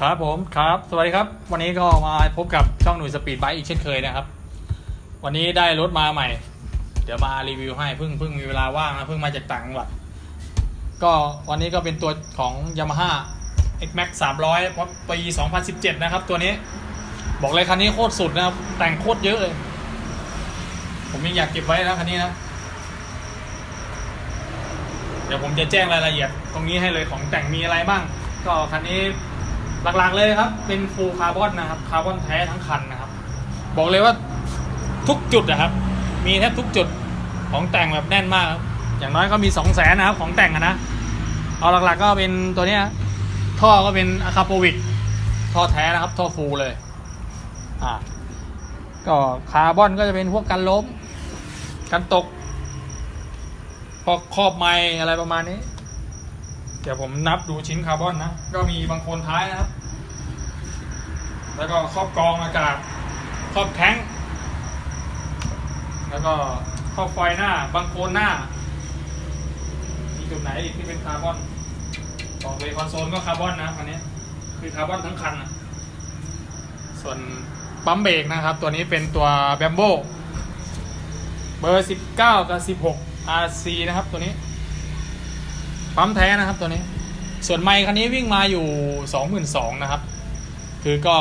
ครับผมครับสวัสดีครับ วันนี้ก็มาพบกับช่องหนุ่ยสปีดไบค์อีกเช่นเคยนะครับ วันนี้ได้รถมาใหม่ เดี๋ยวมารีวิวให้เพิ่งเพิ่งมีเวลาว่างนะเพิ่งมาจากต่างจังหวัด ก็วันนี้ก็เป็นตัวของ Yamaha X Max 300 ปี 2017 นะครับ ตัวนี้บอกเลยคันนี้โคตรสุดนะครับ แต่งโคตรเยอะเลย ผมยังอยากเก็บไว้นะคันนี้นะ เดี๋ยวผมจะแจ้งรายละเอียด ตรงนี้ให้เลยของแต่งมีอะไรบ้าง ก็คันนี้ หลักๆเลยครับ เป็นฟูคาร์บอนนะครับคาร์บอนแท้ทั้งคันนะครับ บอกเลยว่าทุกจุดนะครับ มีแทบทุกจุดของแต่งแบบแน่นมากครับอย่างน้อยก็มีสองแสนนะครับของแต่งอะนะ เอาหลักๆก็เป็นตัวเนี้ยท่อก็เป็นอะคาโปวิกท่อแท้นะครับ ท่อฟูเลย อ่า ก็คาร์บอนก็จะเป็นพวกกันล้ม กันตกพอครอบไม้อะไรประมาณนี้ เดี๋ยวผมนับดูชิ้นคาร์บอนนะ ก็มีบางโคนท้ายนะครับ แล้วก็ครอบกรองอากาศ ครอบแท้ง แล้วก็ครอบไฟหน้า บางโคนหน้า มีจุดไหนอีกที่เป็นคาร์บอนบอกเลยคอนโซลก็คาร์บอนนะอันนี้ คือคาร์บอนทั้งคันนะส่วนปั๊มเบรกนะครับ ตัวนี้เป็นตัวแบมโบเบอร์ 19 กับ 16 RC นะครับตัวนี้ ปั๊มแท้นะครับตัวนี้ ส่วนไมค์คันนี้วิ่งมาอยู่22,000นะครับ คือก็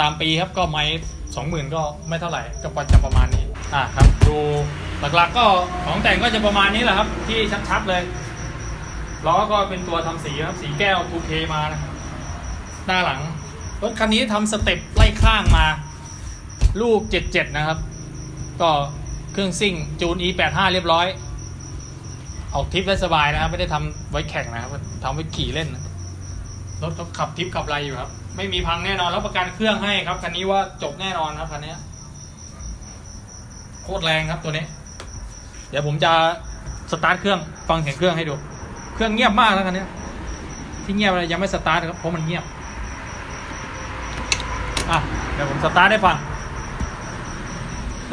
ตามปีครับก็ไมค์20,000ก็ไม่เท่าไหร่ก็ปจะประมาณนี้อะครับ ดูหลักๆก็ของแต่งก็จะประมาณนี้แหละครับ ที่ชัดๆเลยล้อก็เป็นตัวทำสีครับสีแก้ว 2K มานะครับหน้าหลังรถคันนี้ทำสเต็ปไล่ข้างมา ลูก 77 นะครับ ก็เครื่องซิ่งจูน E85 เรียบร้อย ออกทริปได้สบายนะครับ ไม่ได้ทำไว้แข่งนะครับทำไว้ขี่เล่น รถเขาขับทริปขับอะไรอยู่ครับ ไม่มีพังแน่นอนแล้วประกันเครื่องให้ครับคันนี้ว่าจบแน่นอนครับคันนี้โคตรแรงครับตัวนี้ เดี๋ยวผมจะสตาร์ทเครื่องฟังเสียงเครื่องให้ดู เครื่องเงียบมากแล้วคันนี้ที่เงียบเลยยังไม่สตาร์ทครับเพราะมันเงียบอะเดี๋ยวผมสตาร์ทให้ฟัง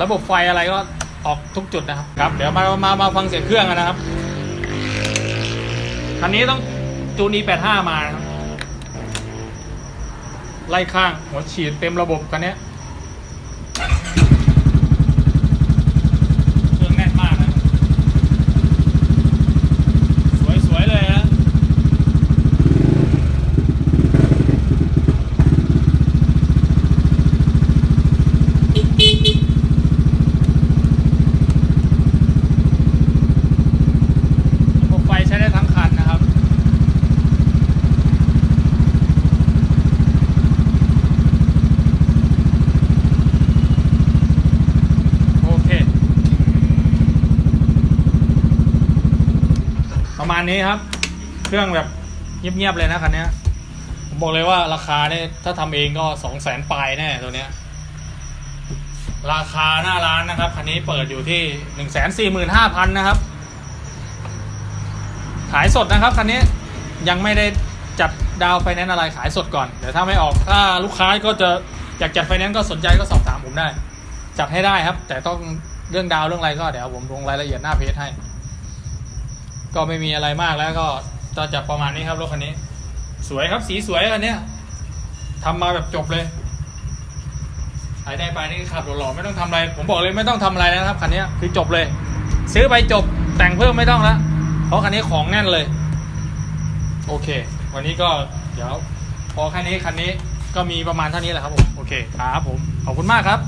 ระบบไฟอะไรก็ออกทุกจุดนะครับครับ เดี๋ยวมามามาฟังเสียงเครื่องกันนะครับ คันนี้ต้องจูน E85 มานะครับไล่ข้างหัวฉีดเต็มระบบคันนี้เครื่องแน่นมากนะ สวยๆเลยนะ ระบบไฟใช้ได้ทั้งคันนะครับ โอเค ประมา ณนี้ครับ เครื่องแบบเงียบๆเลยนะคันนี้ผมบอกเลยว่าราคาเนี่ยถ้าทำเองก็สองแสนปลายแน่ตัวเนี้ย ราคาหน้าร้านนะครับคันนี้เปิดอยู่ที่หนึ่งแสนสี่หมื่นห้าพันนะครับ ขายสดนะครับคันนี้ยังไม่ได้จัดดาวไฟแนนซ์อะไรขายสดก่อน เดี๋ยวถ้าไม่ออกถ้าลูกค้าก็จะอยากจัดไฟแนนซ์ก็สนใจก็สอบถามผมได้ จัดให้ได้ครับ แต่ต้องเรื่องดาวเรื่องอะไรก็เดี๋ยวผมลงรายละเอียดหน้าเพจให้ ก็ไม่มีอะไรมากแล้วก็จะจะประมาณนี้ครับรถคันนี้ สวยครับสีสวยคันนี้ทำมาแบบจบเลยใครได้ไปนี่ขับหล่อๆไม่ต้องทำอะไร ผมบอกเลยไม่ต้องทำอะไรนะครับคันนี้คือจบเลย ซื้อไปจบแต่งเพิ่มไม่ต้องละเพราะคันนี้ของแน่นเลย โอเค วันนี้ก็เดี๋ยวพอแค่นี้คันนี้ก็มีประมาณเท่านี้แหละครับผม โอเคครับผม ขอบคุณมากครับ